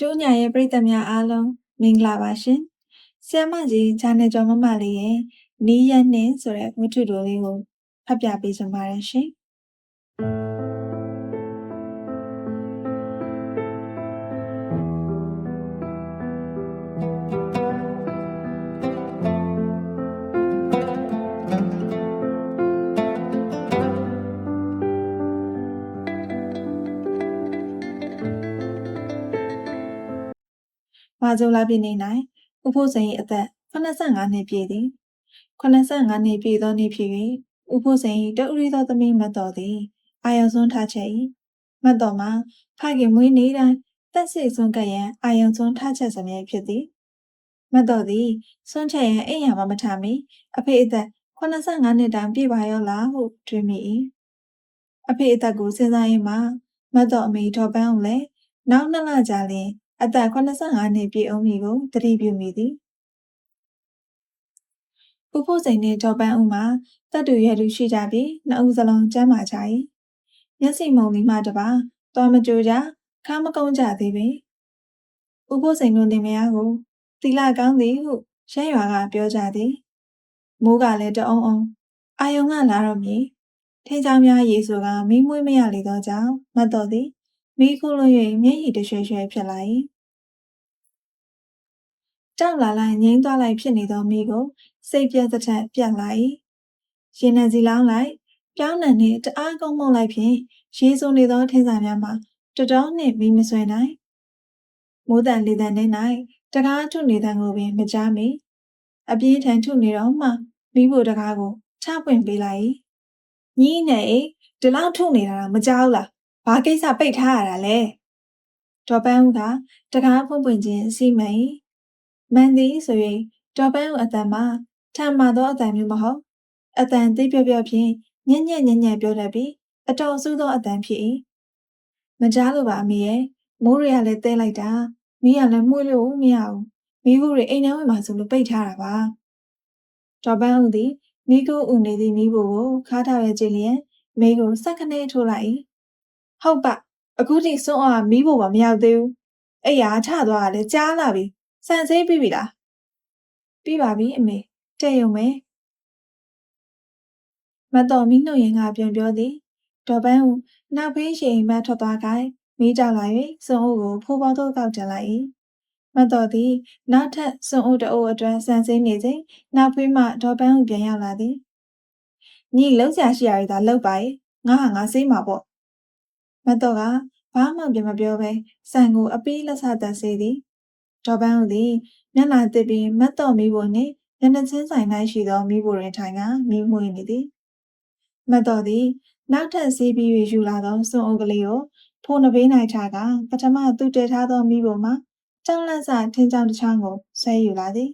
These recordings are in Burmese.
ကျိုးညာရဲ့ပရိသတ်များအားလုံးမင်္ဂလာပါရှင်။ဆ iam မကြီးဂျာနယ်ကျော်မမလေးရဲ့နီးရက်နှင်းဆိုတဲ့ဝတ္ထုတိုလေးကိုဖတ်ပြပေးချင်ပါတယ်ရှင်။ မာဂျိုလာပြည်နေ၌ဥဖို့စိန်၏အသက်85နှစ်ပြည့်သည်။85နှစ်ပြည့်သောနေ့ဖြစ်၍ဥဖို့စိန်၏တဥရီသောသမီးမတ်တော်သည်အာယုံစွန်းထားချက်၏။မတ်တော်မှာဖခင်မွေးနေ့တိုင်းတက်စိတ်စွန်းကပ်ရန်အာယုံစွန်းထားချက်စမြဲဖြစ်သည်။မတ်တော်သည်စွန်းချက်ရန်အိမ်ယာမမထားမီအဖေအသက်85နှစ်တောင်ပြည့်ပါရောလားဟုတွေးမိ၏။အဖေအသက်ကိုစဉ်းစားရင်းမှာမတ်တော်အမေတော်ပန်းကိုလည်းနောက်နှစ်လကြာလျင် အသက်85နှစ်ပြည့်အောင်မည်ကိုသတိပြုမိသည်။ဥဖို့စိန်နှင့်ဒေါ်ပန်းဦးမှာတပ်တူရဲတူရှိကြပြီးနှစ်ဦးစလုံးကျမ်းမာကြ၏။မျက်စိမုံသည်မှတပါတော်မကြိုကြခါမကုန်းကြသေးပေ။ဥဖို့စိန်တို့တင်မယားကိုတီလာကောင်းသည်ဟုရှမ်းရွာကပြောကြသည်။မိုးကလည်းတအုံအုံအာယုံကလာတော့မည်။ထင်းချောင်းများရေဆိုကမီးမွေးမရလေသောကြောင့်မတ်တော်သည် မိခုလွန်၍မျက်ရည်တရွှဲရွှဲဖြစ်လာ၏ကြောက်လာလိုက်ငိမ့်သွားလိုက်ဖြစ်နေသောမိကိုစိတ်ပြတ်သက်သက်ပြတ်လာ၏ရင်နံစီလောင်းလိုက်ပြောင်းနံနှင့်တအားကုန်းမှုန့်လိုက်ဖြင့်ရေစုံနေသောထင်းစာများမှာတတော်နှင့်မိမဆွဲနိုင်မိုးတန်လေတန်နေ၌တကားထုနေတဲ့ကိုပင်မကြားမီအပြေးထန်ထုနေတော့မှမိဖို့တကားကိုချပွင့်ပေးလိုက်ညီးနေဒီလောက်ထုနေတာမကြောက်လား ဘာကိစ္စပိတ်ထားရတာလဲဒေါ်ပန်းဦးကတကားဖွင့်ပွင့်ခြင်းအစီမိန်မန်သည်ဆို၍ဒေါ်ပန်းဦးအတန်မှာထမ်းမာသောအတန်မျိုးမဟုတ်အတန်သိပြော့ပြော့ဖြင့်ညံ့ညက်ညံ့ညက်ပြောတတ်ပြီးအတော်ဆူးသောအတန်ဖြစ်၏မကြားလို့ပါအမေရဲ့မိုးတွေကလည်းတဲလိုက်တာမီးကလည်းမှုလို့မရဘူးမီးဘူးတွေအိမ်ထဲဝင်မှာဆိုလို့ပိတ်ထားတာပါဒေါ်ပန်းဦးသည်မိကိုဦးနေသည့်မိဖို့ကိုခါထားရကြည်လျင်မိကိုစက်ခနဲထိုးလိုက်၏ ဟုတ်ပါအခုထိစွန့်အောင်မီးဖို့ပါမရောက်သေးဘူးအဲ့ရထသွားတာလဲကြားလာပြီစံစေးပြီးပြီလားပြီးပါပြီအမေတဲ့ရုံပဲမတော်မီးနှုတ်ရင်ကပြန်ပြောသည်ဒေါ်ပန်းဦးနောက်ဖေးရှိန်မှထွက်သွားခိုင်းမိကြောက်လာ၍စွန်အုပ်ကိုဖိုးပေါသောကောက်တင်လိုက်၏မတော်သည်နောက်ထပ်စွန်အုပ်တအုပ်အတွက်စံစင်းနေချိန်နောက်ဖေးမှဒေါ်ပန်းဦးပြန်ရောက်လာသည်ညီလောက်ကြရှိရည်သာလောက်ပါရဲ့ငါဟာငါစေးမှာပေါ့ မတော်ကဘာမှပြန်မပြောဘဲစံကိုအပီးလက်ဆသက်စေသည်ဒေါ်ပန်းဦးသည်မျက်နှာတစ်ပြီးမတ်တော်မီးဖို့နှင့်မျက်နှာချင်းဆိုင်၌ရှိသောမီးဖို့တွင်ထိုင်ကမီးမွေးနေသည်မတ်တော်သည်နောက်ထပ်ဆေးပြီး၍ယူလာသောစွန်အုပ်ကလေးကိုဖိုးနှဘေး၌ထားကပထမသူတည်ထားသောမီးပေါ်မှကြောင်လန့်စထင်းချောင်းတစ်ချောင်းကိုဆွဲယူလာသည်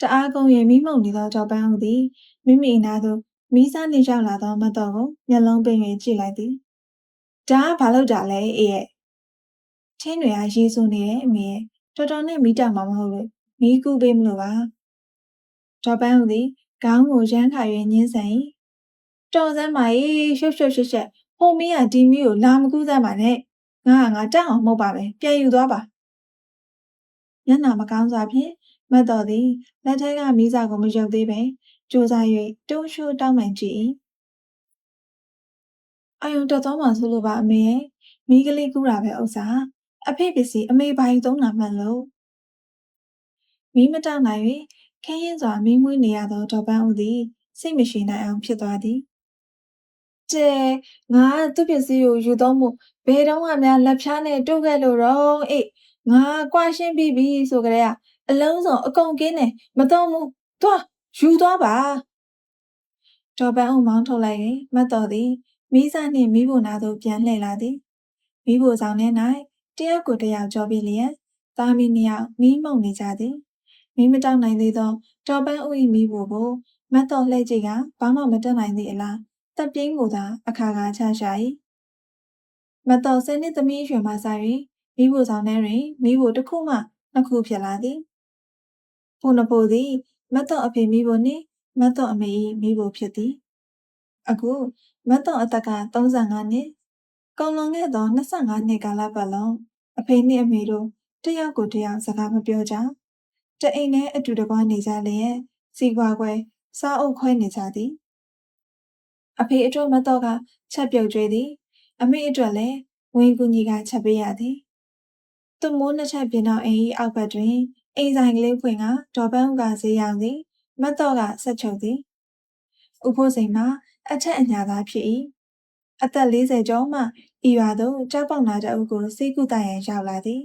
တအားကုန်၍မိမုံနေသောဒေါ်ပန်းဦးသည်မိမိနာသို့ မီးစားနေရောက်လာသောမတ်တော်ကိုမျက်လုံးပိတ်၍ကြည့်လိုက်သည်ဒါကဘာလို့တာလဲအေးရဲ့ချင်းတွေကရေစုံနေတယ်အမေရဲ့တော်တော်နဲ့မီးတောင်မှာမဟုတ်လို့မီးကူးပေးမလို့ပါဒေါ်ပန်းဦးသည်ခေါင်းကိုရမ်းခါ၍ညင်းဆန်၏တော်စမ်းပါ၏ရှုပ်ရှုပ်ရှက်ရှက်ဟိုမီးကဒီမီးကိုလာမကူးစမ်းပါနဲ့ငါကငါတက်အောင်မဟုတ်ပါပဲပြန်ယူသွားပါမျက်နှာမကောင်းစွာဖြင့်မတ်တော်သည်လက်ထဲကမီးစာကိုမယုံသေးပဲ ကြိုးစား၍တုံးရှိုးတောင်းပန်ကြည့်၏အယုံတော်တော်မှဆိုလိုပါအမေရဲ့မိကလေးကူးတာပဲဥစ္စာအဖေပစ္စည်းအမေပိုင်သုံးတာမှန်လို့မီးမတောက်နိုင်၍ခင်းရင်စွာမီးမွေးနေရသောဒေါ်ပန်းဦးသည်စိတ်မရှိနိုင်အောင်ဖြစ်သွားသည်ကျဲငါသူ့ပစ္စည်းကိုယူသုံးမှုဘယ်တော့မှများလက်ဖြားနဲ့တုတ်ခဲ့လို့တော့အေးငါကွာရှင်းပြီးပြီဆိုကြတဲ့အလုံးစုံအကုန်ကင်းနေမတော့ဘူးသွား ယူသွားပါဒေါ်ပန်းဦးမောင်းထုတ်လိုက်ရင်မတ်တော်သည်မိစားနှင့်မိဖို့နာသို့ပြန်လှည့်လာသည်မိဖို့ဆောင်ထဲ၌တယောက်ကိုတယောက်ကြောပြီးလျက်သားမီးနှစ်ယောက်မိမုံနေကြသည်မိမတောက်နိုင်သေးသောတော်ပန်းဦး၏မိဖို့ကိုမတ်တော်လှည့်ကြည့်ကဘာမှမတက်နိုင်သည့်အလားတပ်ပြင်းကိုသာအခါခါချရှာ၏မတ်တော်ဆယ်နှစ်သမီးရွယ်မှစ၍မိဖို့ဆောင်ထဲတွင်မိဖို့တစ်ခုမှနှစ်ခုဖြစ်လာသည်ဖို့နဖို့သည် မတ်တော်အဖေမိဖို့နှင့်မတ်တော်အမေ၏မိဖို့ဖြစ်သည်အခုမတ်တော်အသက်က35နှစ်ကုန်လွန်ခဲ့သော25နှစ်ကာလပတ်လုံးအဖေနှင့်အမေတို့တယောက်ကိုတယောက်စကားမပြောကြတအိမ်နဲ့အတူတကွနေကြလျက်စီကွာခွဲစားအုပ်ခွဲနေကြသည်အဖေအတွက်မတော့ကချက်ပြုတ်ကျွေးသည် အမေအတွက်လည်းဝင်းကူညီကချက်ပေးရသည်သူမိုးနှစ်ချက်ပြင်တော့အိမ်၏အောက်ဘက်တွင် အိမ်ဆိုင်ကလေးဖွင့်ကဒေါ်ပန်းဦးကဈေးရောင်းသည်မတော့ကဆက်ချုပ်သည်ဥဖို့စိန်မှာအထက်အညာသားဖြစ်၏အသက်40ကျော်မှဤရွာသို့ကြောက်ပေါက်လာတဲ့အုပ်ကိုစိတ်ကူတရန်ရောက်လာသည်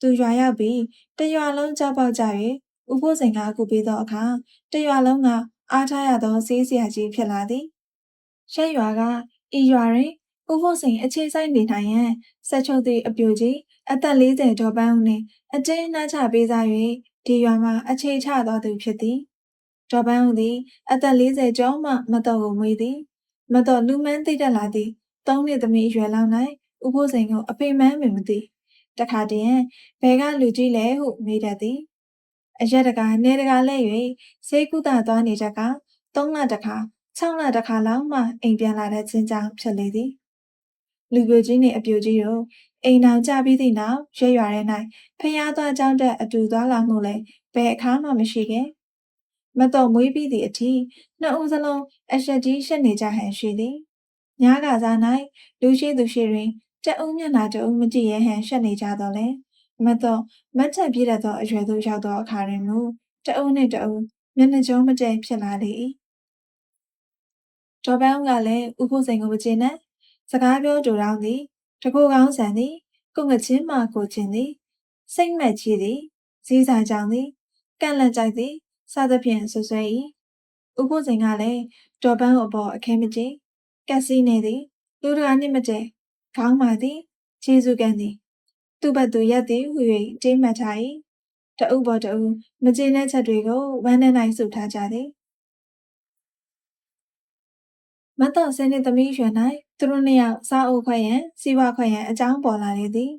သူရွာရောက်ပြီးတရွာလုံးကြောက်ပေါက်ကြ၍ဥဖို့စိန်ကအခုပြီးသောအခါတရွာလုံးကအားထားရသောဈေးစရာကြီးဖြစ်လာသည်ရှက်ရွာကဤရွာတွင် ဥဖို့စိန်အခြေဆိုင်နေနိုင်ရန်ဆက်ချုပ်သည့်အပြိုကြီးအသက်40ဒေါ်ပန်းဦးနှင့်အတင်းနှမ်းချပေးစား၍ဒီရွာမှာအခြေချသောသူဖြစ်သည်ဒေါ်ပန်းဦးသည်အသက်40ကျော်မှမတော်ကိုမွေးသည်မတော်လူမန်းသိတတ်လာသည်သုံးနှစ်သမီးအရွယ်လောက်၌ဥဖို့စိန်ကိုအဖေမန်းမင်မသိတခါတည်းဘဲကလူကြီးလဲဟုမေးတတ်သည်အရက်တကာနေတကာလဲ၍စေကုသသွားနေကြက၃လတခါ6လတခါလောက်မှအိမ်ပြန်လာတဲ့ချင်းကြောင့်ဖြစ်လေသည် လူပြိုကြီးနှင့်အပြိုကြီးတို့အိမ်အောင်ကြပြီးသည့်နောက်ရွရွရဲ၌ဖျားသွားကြောင်းတဲ့အတူသွားလာမှုလည်းဘယ်အခါမှမရှိခဲ့မတော်မွေးပြီးသည့်အထိနှစ်ဦးစလုံးအဆက်ကြီးရှက်နေကြဟန်ရှိသည်ညားကစား၌လူရှိသူရှိတွင်တအုံမျက်နှာတအုံမကြည့်ရဟန်ရှက်နေကြတော့လေမတော်မတ်ချက်ပြည့်တတ်သောအရွယ်သို့ရောက်သောအခါတွင်မူတအုံနှင့်တအုံမျက်နှာကျုံးမတည့်ဖြစ်လာလေ၏ဒေါ်ပန်းကလည်းဥဖို့စိန်ကိုမကျေနပ် စကားပြောကြတောင်းသည်တကူကောင်းဆန်သည်ကိုငချင်းမှကိုချင်းသည်စိတ်မက်ကြီးသည်စည်းစာကြောင်သည်ကန့်လန့်ကြိုက်သည်စသဖြင့်ဆွဆွဲ၏ဥဖို့စိန်ကလည်းဒေါ်ပန်းကိုအပေါ်အခဲမကြည့်ကက်စီနေသည်လူတကာနှင့်မတည့်ခေါင်းမာသည်ခြေစုကန်သည်သူ့ဘက်သူရက်သည်ဟူ၍တိမှတ်ထား၏တအုပ်ပေါ်တအုပ်မကျေနပ်ချက်တွေကိုဝမ်းနဲ့နိုင်စုထားကြသည်မတ်တော်ဆင်းတဲ့သမီးရွယ်၌ သူတို့နှစ်ယောက်စားအုပ်ခွဲရန်စီဝါခွဲရန်အကြောင်းပေါ်လာလေသည်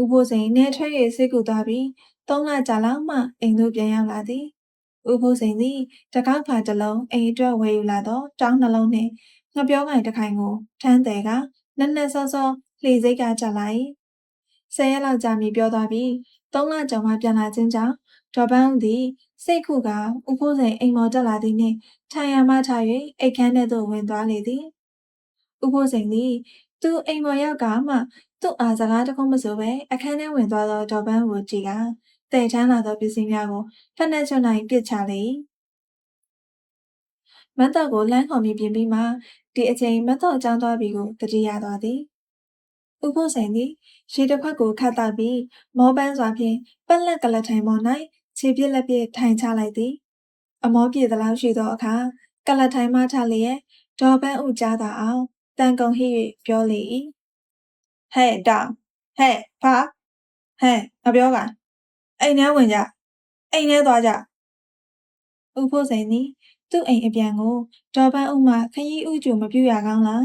ဥဖို့စိန်နေထွက်၍စိတ်ကူသွားပြီးသုံးလကြာလောက်မှအိမ်သို့ပြန်ရောက်လာသည်ဥဖို့စိန်သည်တကောက်ဖာတစ်လုံးအိမ်အတွက်ဝယ်ယူလာသောတောင်းနှလုံးနှင့်ငပြောကင်တစ်ခိုင်ကိုထမ်းတယ်ကနက်နက်စောစောလှေစိတ်ကကြလာ၏ဆယ်ရက်လောက်ကြာမြည်ပြောသွားပြီးသုံးလကျော်မှပြန်လာခြင်းကြောင့်ဒေါ်ပန်းဦးသည်စိတ်ခုကဥဖိုးစိန်အိမ်မော်တက်လာသည်နှင့်ထိုင်ရမှထား၍အိတ်ခမ်းထဲသို့ဝင်သွားလေသည် ဥဖိုးစိန်သည် သူအိမ်မော်ရောက်ကမှသူ့အားစကားတခုမဆိုပဲအခန်းထဲဝင်သွားသောဒေါ်ပန်းဦးကိုကြည့်ကတဲ့ချမ်းလာသောပစ္စည်းများကိုဖက်နှက်ချွတ်နိုင်ပစ်ချလေ၏မတ်တော့ကိုလမ်းခေါ်မိပြင်ပြီးမှဒီအချိန်မတ်တော့အကြောင်းသွားပြီးကိုတတိယသွားသည်ဥဖို့ဆိုင်သည်ရေတစ်ခွက်ကိုခတ်တောက်ပြီးမောပန်းစွာဖြင့်ပက်လက်ကလထိုင်ပေါ်၌ခြေပြက်လက်ပြက်ထိုင်ချလိုက်သည် အမောပြေသလောက်ရှိသောအခါကလထိုင်မှထလျက်ဒေါ်ပန်းဥကြားသာအောင် တန်ကုန်ဟိ၍ပြောလေ၏ဟဲ့တောင်ဟဲ့ဖာဟဲ့ငါပြောကအိမ်ထဲဝင်ကြအိမ်ထဲသွားကြဥဖို့စိန်သည်သူ့အိမ်အပြန်ကိုဒေါ်ပန်းဥမှခရီးဥကျူမပြူရကောင်းလား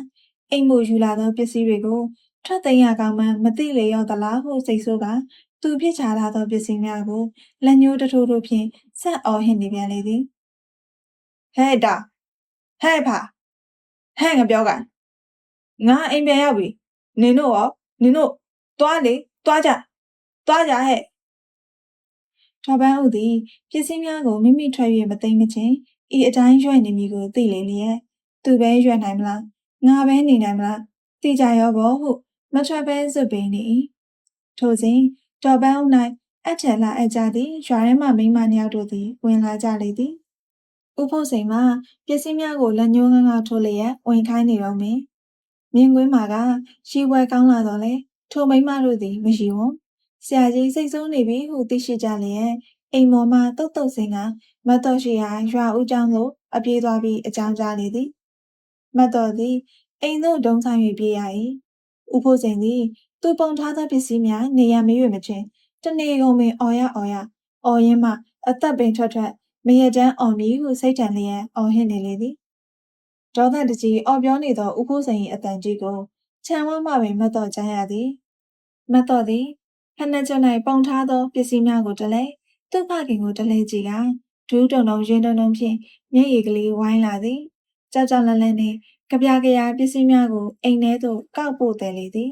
အိမ်မို့ယူလာသောပစ္စည်းတွေကိုထွက်သိမ်းရကောင်းမှမသိလေရောသလားဟုစိတ်ဆိုးကသူပြစ်ချထားသောပစ္စည်းများကိုလက်ညှိုးတထိုးထိုးဖြင့်ဆက်အော်ဟစ်နေပြန်လေသည်ဟဲ့တာဟဲ့ဖာဟဲ့ငါပြောက ငါအိမ်ပြန်ရောက်ပြီနင်တို့ရောနင်တို့သွားလေသွားကြသွားကြဟဲ့ထော်ပန်းဦးသည်ပစ္စည်းများကိုမိမိထွက်၍မသိမ့်မချင်းဤအတိုင်းရွက်နေမည်ကိုသိလေလျက်သူပဲရွက်နိုင်မလားငါပဲနေနိုင်မလားသိကြရောဘောဟုမထွက်ပဲစွပ်ပင်နေ၏ထိုစဉ်တော်ပန်းဦး၌အထက်လာအကြသည်ရွာထဲမှမိန်းမနှစ်ယောက်တို့သည်ဝင်လာကြလေသည်ဥဖို့စိန်မှပစ္စည်းများကိုလက်ညှိုးငန်းငါထိုးလျက်ဝင်ခိုင်းနေတော့မင်း မြင်ကွင်းမှာကရှိပွဲကောင်းလာတော့လေထိုမိန်းမတို့သည်မရှိဝွန်ဆရာကြီးစိတ်ဆိုးနေပြီဟုသိရှိကြလျက်အိမ်ပေါ်မှတုတ်တုတ်စင်ကမတ်တော်ရှိရာရွာဦးကျောင်းသို့အပြေးသွားပြီးအကြောင်းကြားလေသည်မတ်တော်သည်အိမ်သို့ဒုံဆိုင်၍ပြေးရ၏ဥဖို့စိန်သည်သူပုံထားသောပစ္စည်းများနေရမေးရမချင်းတနေကုန်ပင်အော်ရအော်ရအော်ရင်းမှအသက်ပင်ထွက်ထွက်မရတန်းအော်မီဟုစိတ်တန်လျက်အော်ဟစ်နေလေသည် ဒေါသတကြီးအော်ပြောနေသောဥဖို့စိန်၏အတန်ကြီးကိုခြံဝမ်းမှပင်မတ်တော်ကြားရသည်မတ်တော်သည်ဖက်နှက်ကျွန်း၌ပုံထားသောပစ္စည်းများကိုတလဲသူ့ဖခင်ကိုတလဲကြည့်ကဒူးတုံတုံရင်းတုံတုံဖြင့်မျက်ရည်ကလေးဝိုင်းလာသည်ကြောက်ကြောက်လန့်လန့်နှင့်ကြပြကြရာပစ္စည်းများကိုအိမ်ထဲသို့ကောက်ပို့တယ်လေသည်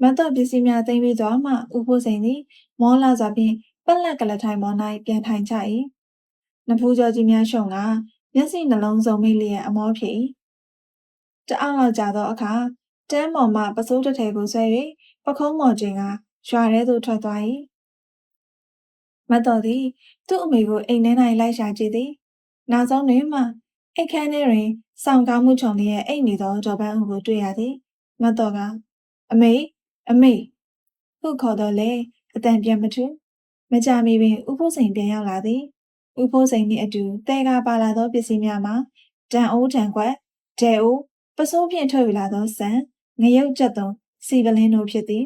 မတ်တော်ပစ္စည်းများသိမ်းပြီးတော့မှဥဖို့စိန်သည် မောလာစွာဖြင့်ပက်လက်ကလထိုင်ပေါ်၌ပြန်ထိုင်ချ၏နဖူးကြောကြီးများရှုံက မျက်စိနှလုံးစုံမိလျက်အမောဖြစ်၏တအောင်လောက်ကြာသောအခါတန်းပေါ်မှပစိုးတစ်ထည်ကိုဆွဲ၍ပခုံးမော်ခြင်းကရွာထဲသို့ထွက်သွား၏မတ်တော်သည်သူ့အမေကိုအိမ်ထဲ၌လိုက်ရှာကြည့်သည်နောက်ဆုံးတွင်မှအိတ်ခမ်းထဲတွင်စောင့်ကောင်းမှုချုံလျက်အိတ်နေသောဒေါ်ပန်းဦးကိုတွေ့ရသည်မတ်တော်ကအမေအမေဟုခေါ်တော့လေအတန်ပြန်မထူမကြမီပင်ဥဖို့စိန်ပြန်ရောက်လာသည် ဥဖို့စိန်နှင့်အတူတဲကားပါလာသောပစ္စည်းများမှာတန်အိုးတန်ခွက်ဒဲအိုးပစိုးဖြင့်ထုတ်ယူလာသောဆန်ငရုတ်ကြက်သွန်စီပလင်းတို့ဖြစ်သည်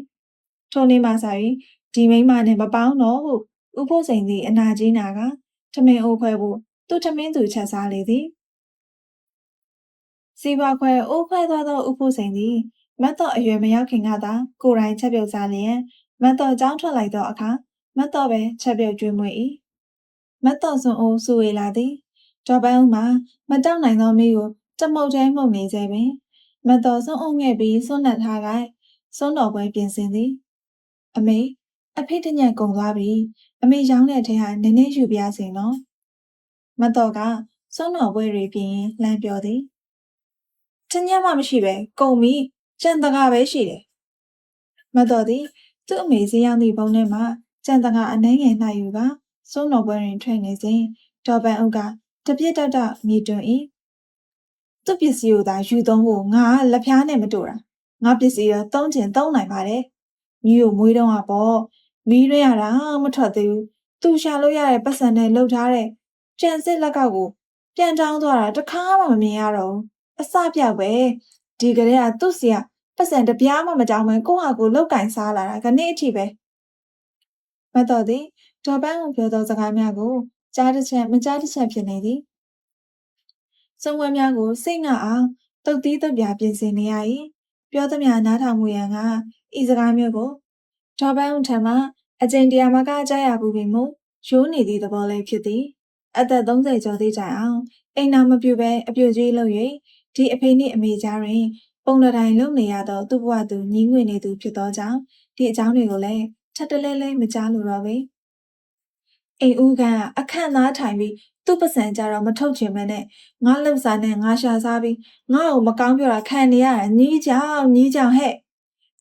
ထိုနေ့မှစ၍ဒီမိန်းမနှင့်မပေါင်းတော့ဟုဥဖို့စိန်သည်အနာကြီးနာကထမင်းအိုးခွဲဖို့သူ့ထမင်းသူချက်စားလေသည်စီပွားခွဲအိုးခွဲသွားသောဥဖို့စိန်သည်မတ်တော်အရွယ်မရောက်ခင်ကသာကိုယ်တိုင်ချက်ပြုတ်စားလျင်မတ်တော်ကြောင်းထွက်လိုက်သောအခါမတ်တော်ပဲချက်ပြုတ်ကျွေးမွေ၏ မတ်တော်စွန်အိုးဆူဝေလာသည်တော်ပန်းဦးမှာမတောက်နိုင်သောမိကိုတမုတ်တဲမှုတ်နေစေပင်မတ်တော်စွန်အုံငဲ့ပြီးစွန့်နှက်ထားကစွန်းတော်ပွဲပြင်ဆင်သည် အမေအဖေတညံကုံသွားပြီအမေရောင်းတဲ့ထဲဟာနည်းနည်းယူပြစေနော်မတ်တော်ကစွန်းတော်ပွဲတွေပြင်လှမ်းပြောသည်တညံမှမရှိပဲကုံပြီကြံတကားပဲရှိတယ်မတ်တော်သည်သူ့အမေစည်းရောက်သည့်ဘုံထဲမှကြံတကားအနှဲငယ်နှိုက်ယူက စွန်းတော်ပွဲတွင်ထွက်နေစဉ်ဒေါ်ပန်အုပ်ကတပြစ်တက်တက်မြေတွင်၏သူ့ပစ္စည်းကိုသာယူသုံးဖို့ငါကလက်ဖျားနဲ့မတူတာငါပစ္စည်းတော့သုံးချင်သုံးနိုင်ပါတယ်မိကိုမွေးတော့ကပေါ့မီးရရတာမထွက်သေးဘူးသူရှာလို့ရတဲ့ပတ်စံနဲ့လှုပ်ထားတဲ့ကြံစစ်လက်ကောက်ကိုပြန်တောင်းသွားတာတခါမှမမြင်ရတော့ဘူးအစပြောက်ပဲဒီကလေးကသူ့စီကပတ်စံတပြားမှမကြောင်းပဲကိုဟာကိုလောက်ကင်စားလာတာခနေ့အထိပဲမတော်သည် ဒေါ်ပန်းကိုပြောသောစကားများကိုကြားတစ်ချက်မကြားတစ်ချက်ဖြစ်နေသည်စုံဝဲများကိုစိတ်ငါအောင်တုတ်သီးတုတ်ပြပြင်ဆင်နေရ၏ပြောသမျှနားထောင်မှုရန်ကဤစကားမျိုးကိုဒေါ်ပန်းဦးထံမှအကျင့်တရားမကကြားရဘူးပင်မူရိုးနေသည့်သဘောလေးဖြစ်သည်အသက်30ကျော်သေးကြအောင်အိမ်နာမပြူပဲအပြူကြီးလုပ်၍ဒီအဖေနှင့်အမေကြားတွင် ပုံလတိုင်းလုံနေရသောသူ့ဘဝသူညီးငွေနေသူဖြစ်သောကြောင့်ဒီအကြောင်းတွေကိုလည်းထပ်တလဲလဲမကြားလိုတော့ပေ အိမ်ဦးကအခန့်သားထိုင်ပြီးသူ့ပစံကြတော့မထုတ်ချင်မနဲ့ငါလှုပ်စားနဲ့ငါရှာစားပြီးငါ့ကိုမကောင်းပြောတာခံနေရတာညီးကြောင်ညီးကြောင်ဟဲ့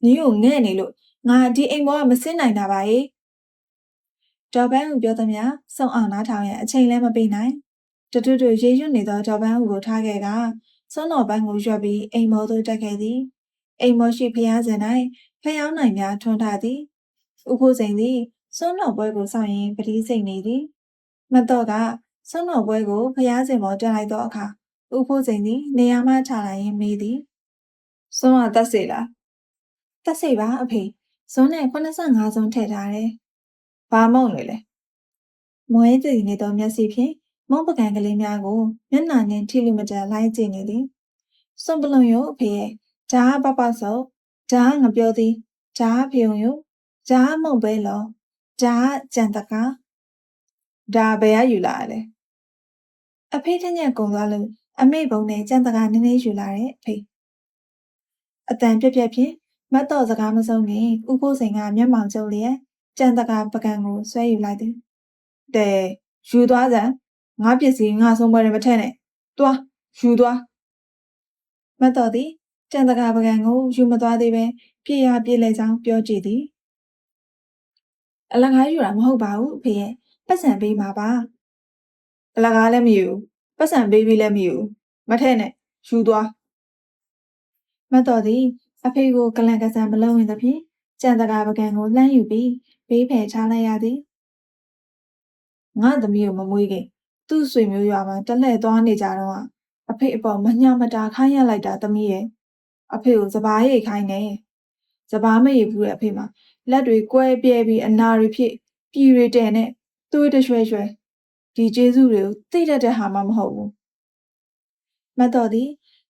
ညီးကိုငဲ့နေလို့ငါဒီအိမ်ဘောကမစင်းနိုင်တာပါရဲ့ဒေါ်ပန်းဦးပြောသမျှစုံအောင်နားထောင်ရင်အချိန်လည်းမပေးနိုင်တတူတူရေရွတ်နေသောဒေါ်ပန်းဦးကိုထားခဲ့ကစွန်းတော်ပန်းကိုရွက်ပြီးအိမ်မောသို့တက်ခဲ့သည်အိမ်မောရှိဖျားစင်၌ဖျောင်းနိုင်များထွန်းထားသည်ဥဖို့စိန်သည် စွန်းတော်ပွဲကိုစောင့်ရင်ပတိစိတ်နေသည်မတော့ကစွန်းတော်ပွဲကိုဖျားစင်ပေါ်တက်လိုက်သောအခါဥဖို့စိန်သည်နေရာမှချလိုက်ရင်မေးသည်စွန်းကတက်စေလားတက်စေပါအဖေဇွန်းနဲ့85ဇွန်းထည့်ထားတယ်။ဘာမုံလေလဲ။မွဲတည်နေသောမျက်စိဖြင့်မုံပကံကလေးများကိုမျက်နှာနှင့်ထိလူမတန်လိုက်ကြည့်နေသည်။စွန်ပလွန်ယိုအဖေရဲ့ဂျားပပဆော့ဂျားငပြောသည်ဂျားဖြုံယိုဂျားမုံပဲလော ဂျားကြံတကားဒါဘယ်ရယူလာလဲ။အဖေတညက်ကုံသွားလို့အမေဘုံနဲ့ကြံတကားနည်းနည်းယူလာတဲ့အဖေ။အတန်ပြက်ပြက်ဖြင့်မတ်တော်စကားမဆုံးခင်ဦးဖိုးစိန်ကမျက်မှောင်ကျုပ်လျက်ကြံတကာပကံကိုဆွဲယူလိုက်သည်။တဲယူသွားစမ်းငါပစ္စည်းငါဆုံးပွဲနဲ့မထက်နဲ့။သွားယူသွားမတ်တော်သည်ကြံတကာပကံကိုယူမသွားသေးပဲပြေရပြေလဲကြောင်းပြောကြည့်သည်။ အလကားယူတာမဟုတ်ပါဘူးအဖေရဲ့ပတ်စံပေးမှာပါ။အလကားလည်းမယူပတ်စံပေးပြီးလည်းမယူမထက်နဲ့ယူသွားမတ်တော်သည်အဖေကိုကလန်ကဆန်မလုံးဝင်သဖြင့်ကြံတကာပကံကိုလှမ်းယူပြီးဘေးဖယ်ချလိုက်ရသည်ငါသမီးကိုမမွေးခင်သူ့ဆွေမျိုးရွာမှာတလှည့်သွားနေကြတော့အဖေအပေါ်မညမတာခိုင်းရလိုက်တာသမီးရဲ့အဖေကိုစပားရိတ်ခိုင်းနေစပားမရိတ်ဘူးတဲ့အဖေမှာ လက်တွေကွဲပြဲပြီးအနာတွေဖြစ်ပြည်တွေတဲ့နဲ့သွေးတရွှဲရွှဲဒီကျေးဇူးတွေကိုသိတတ်တဲ့ဟာမှမဟုတ်ဘူးမတော်သည်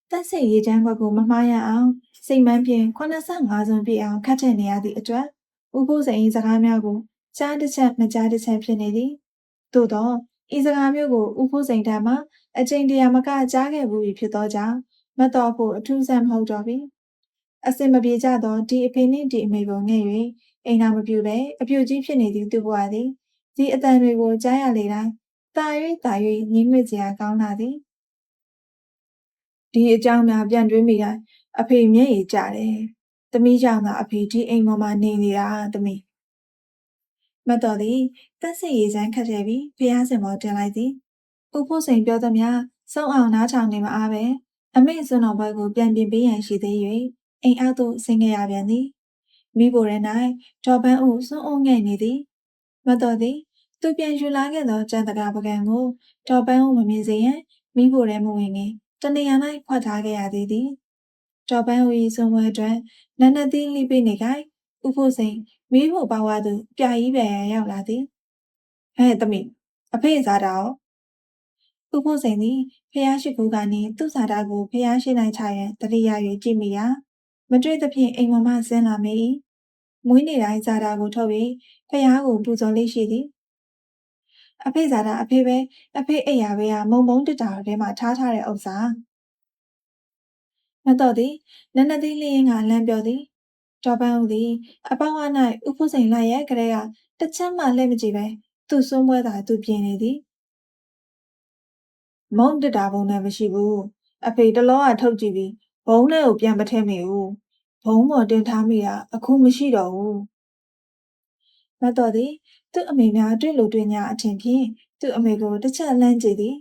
တက်စိတ်ရေးချမ်းခွက်ကိုမမှားရအောင်စိတ်မှန်းဖြင့်85စွန်းပြည့်အောင်ခတ်ထည့်နေရသည့်အတွက်ဥပုသ်စိန်၏စကားများကိုကြားတစ်ချက်မကြားတစ်ချက်ဖြစ်နေသည်သို့သောဤစကားမျိုးကိုဥပုသ်စိန်ထံမှအချိန်တရာမကကြားခဲ့ဘူးဖြစ်သောကြောင့်မတ်တော်ဖို့အထူးဆန်းမဟုတ်တော့ပြီ အစင်မပြေကြသောဒီအဖေနှင့်ဒီအမေကိုငဲ့၍အိမ်နာမပြူပဲအပြူကြီးဖြစ်နေသည့်သူ့ဘဝသည်ဒီအတန်တွေကိုကြားရလေတိုင်းတာ၍တာ၍ငင်းငွေ့စရာကောင်းလာသည်ဒီအကြောင်းများပြန်တွေးမိတိုင်းအဖေမျက်ရည်ကျတယ်သမီးကြောင့်သာအဖေဒီအိမ်ပေါ်မှာနေနေတာသမီးမတ်တော်သည်တက်စီရေးစမ်းခတ်ခဲ့ပြီးဖျားစင်ပေါ်တင်လိုက်သည်ဥဖို့စိန်ပြောသည်များစုံအောင်နားထောင်နေမအားပဲအမေစွန်းတော်ဘက်ကိုပြန်ပြင်ပေးရန်ရှိသေး၍ အိမ်အောက်သို့ဆင်းခဲ့ရပြန်သည်မိဘရဲ၌ဒေါ်ပန်းဦးစွန်းအုံငဲ့နေသည်မတ်တော်သည်သူပြန်ယူလာခဲ့သောကျန်တကာပကံကိုဒေါ်ပန်းဦးမမြင်စေရန်မိဘရဲမဝင်ငင်တနေရာ၌ခွက်ထားခဲ့ရသေးသည်ဒေါ်ပန်းဦး၏စွန်ဝဲတွင်နန်းနသီးလိပိနေကိုင်ဥဖို့စိန်မိဖို့ပါဝါသူပြာကြီးပြန်ရန်ရောက်လာသည်ဟဲ့သမီးအဖေစားတာရောဥဖို့စိန်သည်ဖျားရှိခိုးကနေသူ့စာတာကိုဖျားရှိနိုင်ချရန်တတိယ၍ကြည့်မိရာ မတွေ့သဖြင့်အိမ်ပေါ်မှဆင်းလာမိ၏မွေးနေ့တိုင်းစာတာကိုထုတ်ပြီးဖျားကိုပူဇော်လေးရှိသည်အဖေစာတာအဖေပဲအဖေအိယာပဲကမုံမုံတတာထဲမှာထားထားတဲ့ဥစ္စာမတော်သည်နန္ဒတိလျင်းကလမ်းပြောသည်တော်ပန်းဦးသည်အပေါင်းအ၌ဥဖို့စိန်လိုက်ရဲ့ကလေးကတချမ်းမှလက်မကြည့်ပဲသူ့စွန်းပွဲသာသူပြင်နေသည်မုံတတာဘုံနဲ့မရှိဘူးအဖေတလောကထုတ်ကြည့်ပြီး ဘုံနဲ့ကိုပြန်မထဲမိဘူးဘုံပေါ်တင်ထားမိတာအခုမရှိတော့ဘူးမတော်သည်သူ့အမေများတွေ့လို့တွေ့ညာအထင်ဖြင့်သူ့အမေကိုတစ်ချက်လန့်ကြည့်သည်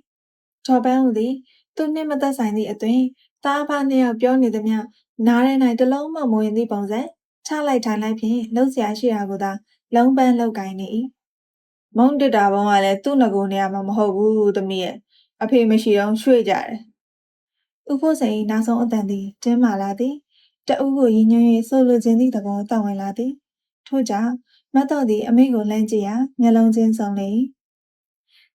ထော်ပန်းဦးသည်သူနှင့်မသက်ဆိုင်သည့်အသွင်သားဖားနှစ်ယောက်ပြောနေသည်မြနားထဲ၌တလုံးမမဝင်သည့်ပုံစံချလိုက်ထိုင်လိုက်ဖြင့်လှုပ်ရှားရှိတာကိုသာလုံးပန်းလောက်ကင်နေ၏မုံတစ်တာဘုံကလည်းသူ့ငကိုနေရာမှာမဟုတ်ဘူးသမီးရဲ့အဖေမရှိတော့ရွှေ့ကြတယ် ဥဖို့စိန်နောက်ဆုံးအတန်သည်တင်းမာလာသည်တအုပ်ကိုရင်းညွှန်း၍ဆိုလိုခြင်းသည့်သဘောတောင်းဝင်လာသည်ထို့ကြောင့်မတ်တော်သည်အမိကိုလမ်းကြည့်ရာမျက်လုံးချင်းစုံလေ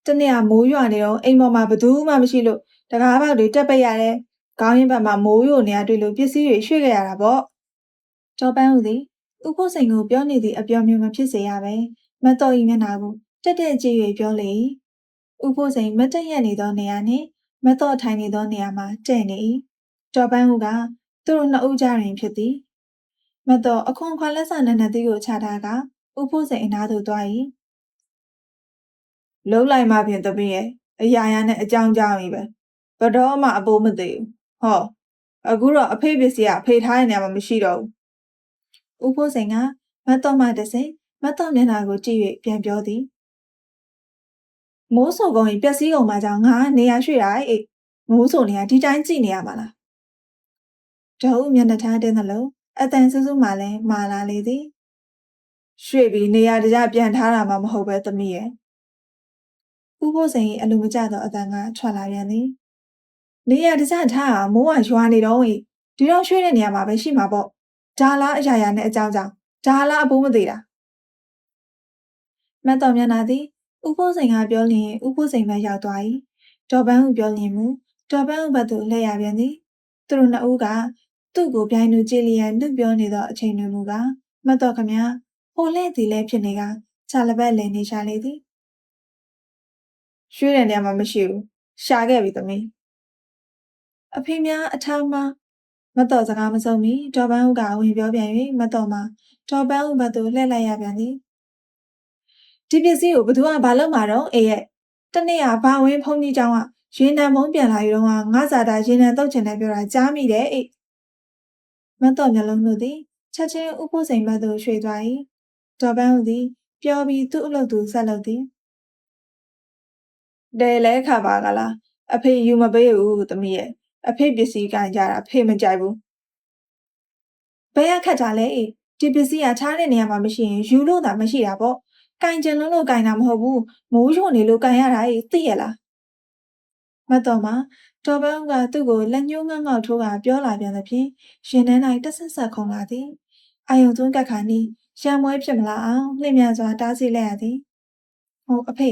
တနေ့ကမိုးရွာနေတော့အိမ်ပေါ်မှာဘသူမှမရှိလို့တကားပေါက်တွေတက်ပိတ်ရတယ်ခေါင်းရင်းဘက်မှာမိုးရွာနေရတွေ့လို့ပစ္စည်းတွေရွှေ့ခဲ့ရတာပေါ့ကျော်ပန်းဦးသည်ဥဖို့စိန်ကိုပြောနေသည့်အပြောမျိုးမဖြစ်စေရပဲမတ်တော်၏မျက်နှာကိုတက်တက်ကြည့်၍ပြောလေဥဖို့စိန်မတက်ရက်နေသောနေရာနှင့် မတော်ထိုင်နေသောနေရာမှာတဲ့နေ၏ကျော်ပန်းဦးကသူတို့နှစ်ဦးကြရင်ဖြစ်သည်မတော်အခွန်ခွာလက်ဆာနန်းနသီးကိုချထားကဥဖို့စိန်အနားသို့သွား၏လုံးလိုက်မှဖြင့်တပည့်ရဲ့အရာရာနဲ့အကြောင်းကြောင်းကြီးပဲဘတော်မှအပိုးမသေးဘူးဟောအခုတော့အဖေပစ္စည်းကအဖေထားတဲ့နေရာမှာမရှိတော့ဘူးဥဖို့စိန်ကမတ်တော်မှတစဉ်မတ်တော်မျက်နှာကိုကြည့်၍ပြန်ပြောသည် မိုးဆိုကုန်ရင်ပျက်စီးကုန်မှကြောင့်ငါနေရာရွှေ့တာအေးမိုးဆိုနေရဒီတိုင်းကြည့်နေရမှာလားဒေါ်ဦးမျက်နှာထားတဲ့နှလုံးအတန်စူးစူးမှလည်းမာလာလေသည်ရွှေ့ပြီးနေရာတကျပြန်ထားတာမှမဟုတ်ပဲသမီးရဲ့ဥဖို့စိန်၏အလိုမကျသောအတန်ကထွက်လာပြန်သည်နေရာတကျထားတာမိုးကရွာနေတော့ဒီတော့ရွှေ့တဲ့နေရာမှာပဲရှိမှာပေါ့ဂျာလာအရာရာနဲ့အကြောင်းကြောင့်ဂျာလာအပိုးမသေးတာမတ်တော်မျက်နှာသည် ဥဖို့စိန်ကပြောလျင်ဥဖို့စိန်ဘက်ရောက်သွား၏တော်ပန်းဦးပြောလျင်မူတော်ပန်းဦးဘက်သို့လှည့်ရပြန်သည်သူတို့နှစ်ဦးကသူ့ကိုပြိုင်သူကြည်လျက်နှုတ်ပြောနေသောအချိန်တွင်မူကမတ်တော်ခမဟိုလှည့်သည်လည်းဖြစ်နေကခြာလပတ်လည်းနေရှာလေသည်ရွှေတဲ့နေရာမှာမရှိဘူးရှာခဲ့ပြီသမီးအဖေများအထောက်မှမတော်စကားမဆုံးမီဒေါ်ပန်းဦးကဝင်ပြောပြန်၍မတော်မှာဒေါ်ပန်းဦးဘက်သို့လှည့်လိုက်ရပြန်သည် ဒီပစ္စည်းကိုဘသူကဘာလုပ်မှာတော့အေးရဲ့တနေ့ကဘာဝင်းဖုန်ကြီးကြောင်ကရေနံမုံပြန်လာယူတော့ငါစာတာရေနံတုတ်ချင်တယ်ပြောတာကြားမိတယ်အေးမတ်တော်မျက်လုံးတို့သည်ချက်ချင်းဥပုစိန်ဘက်သို့ရွှေ့သွား၏တော်ပန်းဦးသည်ပြောပြီးသူ့အလုပ်သူဆက်လုပ်သည်တဲလဲခါပါကလားအဖေယူမပေးဘူးသမီးရဲ့အဖေပစ္စည်းကန်ကြတာအဖေမကြိုက်ဘူးဘယ်ရခက်တာလဲအေးဒီပစ္စည်းကထားတဲ့နေရာမှာမရှိရင်ယူလို့သာမရှိတာပေါ့ ကင်ကျင်လုံးလို့ကင်တာမဟုတ်ဘူးမိုးရွံနေလို့ကင်ရတာအေးသိရလားမတော်မှာတော်ပန်းကသူ့ကိုလက်ညှိုးငေါငေါထိုးကပြောလာပြန်သဖြင့်ရှင်နှန်း၌တဆက်ဆက်ခုန်လာသည်အာယုံသွင်းကက်ခါနီးရံမွဲဖြစ်မလာအောင်လှည့်မြန်စွာတားဆီးလိုက်ရသည်ဟိုအဖေ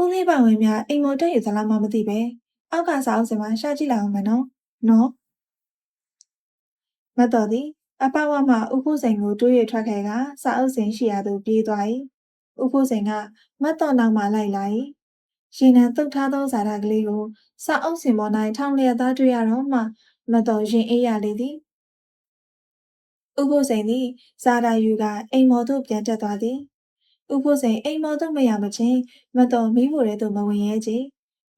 ဦးလေးပါဝင်များအိမ်မော်တက်ရသလားမှမသိပဲအောက်ကစာအုပ်စင်မှာရှာကြည့်လိုက်အောင်မနော်နော်မတော်သည်အပဝမှဥဖို့စိန်ကိုတွေးရထွက်ခဲ့ကစာအုပ်စင်ရှိရာသို့ပြေးသွား၏ ဥဖို့စိန်ကမတ်တော်နောက်မှလိုက်လာ၏ရေနံတုတ်ထားသောဇာတာကလေးကိုစာအုပ်စင်ပေါ်၌ထောင်လျက်သားတွေ့ရတော့မှမတော်ရင်အေးရလေသည်ဥပုစိန်သည်ဇာတာယူကအိမ်မော်သို့ပြန်တက်သွားသည်ဥပုစိန်အိမ်မော်သို့မရမချင်းမတော်မိဖို့တဲ့သို့မဝင်ရဲချေ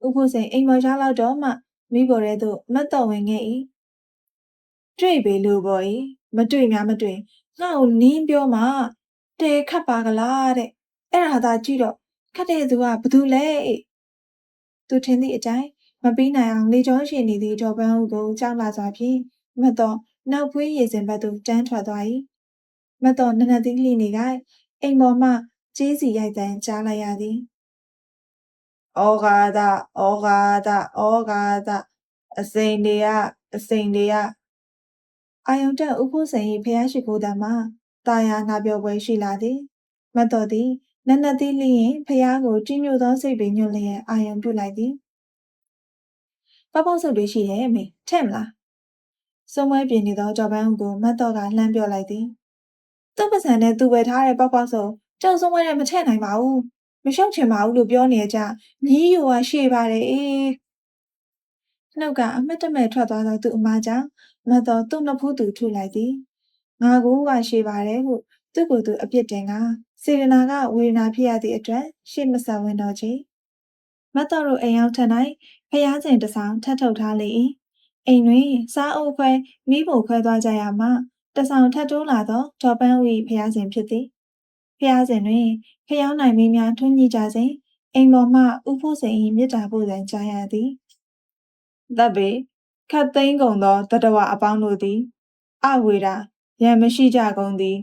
ဥပုစိန်အိမ်မော်ရောက်တော့မှမိဖို့တဲ့သို့မတော်ဝင်ခဲ့၏တွေ့ပေလို့ပေါ့၏မတွေ့များမတွေ့ငါ့ကိုနင်းပြောမှတဲခတ်ပါကလားတဲ့ အဲ့ဒါသာကြည့်တော့ခတ်တဲ့သူကဘသူလဲသူထင်သည့်အတိုင်းမပြီးနိုင်အောင်လေကြောရှင်နေသည့်ဒေါ်ပန်းဦးကိုကြောက်လာစွာဖြင့်မတော်နောက်ဖွေးရည်စင်ဘက်သို့တန်းထွက်သွား၏မတော်နနသီးကလေးနေကအိမ်ပေါ်မှကြေးစီရိုက်တန်းကြားလိုက်ရသည်ဩဃာဒဩဃာဒဩဃာဒအစိန်တွေကအစိန်တွေကအာယုံတက်ဥပုစိန်၏ဖျားရှိခိုးတံမှာတာယာနာပြောပွဲရှိလာသည်မတော်သည် နနသီးလျင်ဖျားကိုကြည်ညိုသောစိတ်ပင်ညွတ်လျက်အာယုံပြုလိုက်သည်ပေါပေါဆုပ်တွေရှိတယ်အမေထဲ့မလားစုံဝဲပြင်းနေသောကြော်ပန်းဦးကိုမတ်တော့ကလှမ်းပြောလိုက်သည်သူ့ပစံနဲ့သူ့ဝယ်ထားတဲ့ပေါပေါဆုပ်ကြောက်စုံဝဲနဲ့မထည့်နိုင်ပါဘူးမရှုပ်ချင်ပါဘူးလို့ပြောနေကြမြည်ယူကရှေ့ပါတယ်အေးနှုတ်ကအမတ်တမဲ့ထွက်သွားသောသူ့အမကြောင့်မတ်တော့သူ့နှစ်ဖူးသူထုလိုက်သည်ငါကူကရှေ့ပါတယ်ဟုသူ့ကိုယ်သူအပြစ်တင်က စေရနာကဝေဒနာဖြစ်ရသည့်အတွက်ရှေ့မဆက်ဝင်တော့ချေမတ်တော်တို့အိမ်ရောက်ထ၌ဖျားချိန်တဆောင်ထပ်ထုတ်ထားလေ၏အိမ်တွင်စားအုပ်ခွဲမိဖို့ခွဲသွားကြရမှတဆောင်ထပ်တိုးလာသောဒေါ်ပန်းဦး၏ဖျားစဉ်ဖြစ်သည်ဖျားစဉ်တွင်ဖျောင်းနိုင်မင်းများထွန်းညှိကြစဉ်အိမ်ပေါ်မှဥဖို့စိန်၏မြစ်တာပို့စဉ်ကြားရသည်တပ်ပေခတ်သိမ်းကုန်သောတတဝအပေါင်းတို့သည် အဝေရာရံမရှိကြကုန်သည်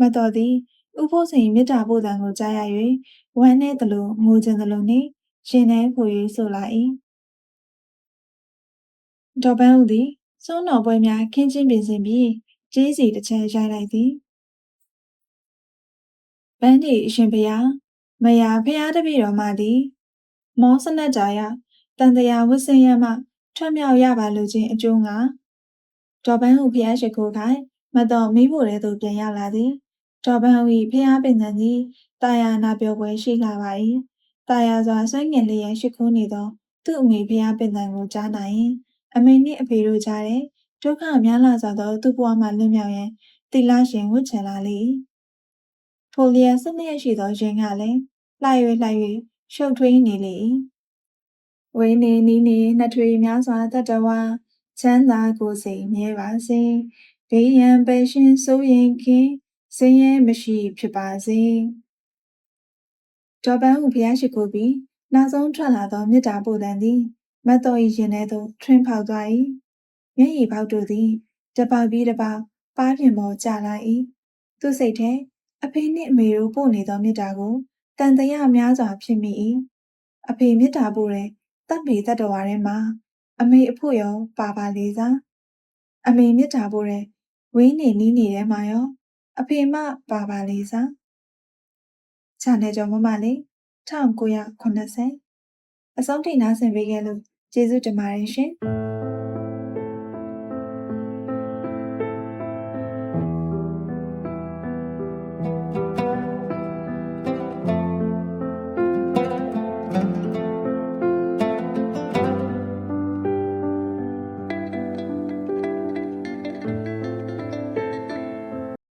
မတော်သည် ဥဖို့စိန်မြစ်တာပို့တံကိုကြားရ၍ဝမ်းနေသလိုငိုခြင်းသလိုနှင့်ရှင်နှဲဖွေ၍ဆိုလာ၏ဒေါ်ပန်းဦးသည်စွန်းတော်ပွဲများခင်းချင်းပြင်ဆင်ပြီးကျေးစီတစ်ချက်ရိုက်လိုက်သည်ပန်းဒီအရှင်ဖျားမယာဖျားတပည့်တော်မသည် မောစနက်ကြာရတန်တရာဝတ်ဆင်းရမှထွက်မြောက်ရပါလိုခြင်းအကျိုးငါဒေါ်ပန်းဦးဖျားရှိခိုးခိုင်မတော်မိဖို့တဲ့သို့ပြန်ရောက်လာသည် ဒေါ်ပန်းဦးဖျားပင်သန်သည်တာယာနာပြောပွဲရှိလာပါ၏တာယာစွာဆွမ်းငင်လျက်ရှိခိုးနေသော သူ့အမေဖျားပင်သန်ကိုကြားနိုင်အမေနှင့်အဖေတို့ကြားတဲ့ဒုက္ခများလာစွာသောသူ့ဘဝမှလွတ်မြောက်ရန်တိလရှင်ဝှချင်လာလေ။ထိုလျက်စနစ်ရှိသောရင်ကလည်းလှ၍လှ၍ရှုပ်ထွေးနေလေ၏။ဝိနေနီးနေနှစ်ထွေများစွာတတဝချမ်းသာကိုယ်စိတ်မြဲပါစေ။ဘေးရန်ပဲရှင်စိုးရင်ခင် စင်ရဲမရှိဖြစ်ပါစေ။ဒေါ်ပန်းဟုဖျားရှိခိုးပြီးနောက်ဆုံးထွက်လာသောမေတ္တာပို့တန်သည်မတ်တော်၏ရင်ထဲသို့ထွင်းဖောက်သွား၏မျက်ရည်ပေါက်တို့သည်တပေါက်ပြီးတပေါက်ပါးပြင်ပေါ်ကျလာ၏သူစိတ်ထဲအဖေနှင့်အမေတို့ပို့နေသောမေတ္တာကိုတန်တရာများစွာဖြစ်မိ၏အဖေမေတ္တာပို့တဲ့တပ်ပေတတ္တဝါထဲမှာအမေအဖို့ရောပါပါလေစားအမေမေတ္တာပို့တဲ့ဝင်းနေနီးနေထဲမှာရော အဖေမပါပါလေစားချာနယ်ကျော်မမလေး1980အဆုံးထိနားဆင်ပေးခဲ့လို့ကျေးဇူးတင်ပါတယ်ရှင်။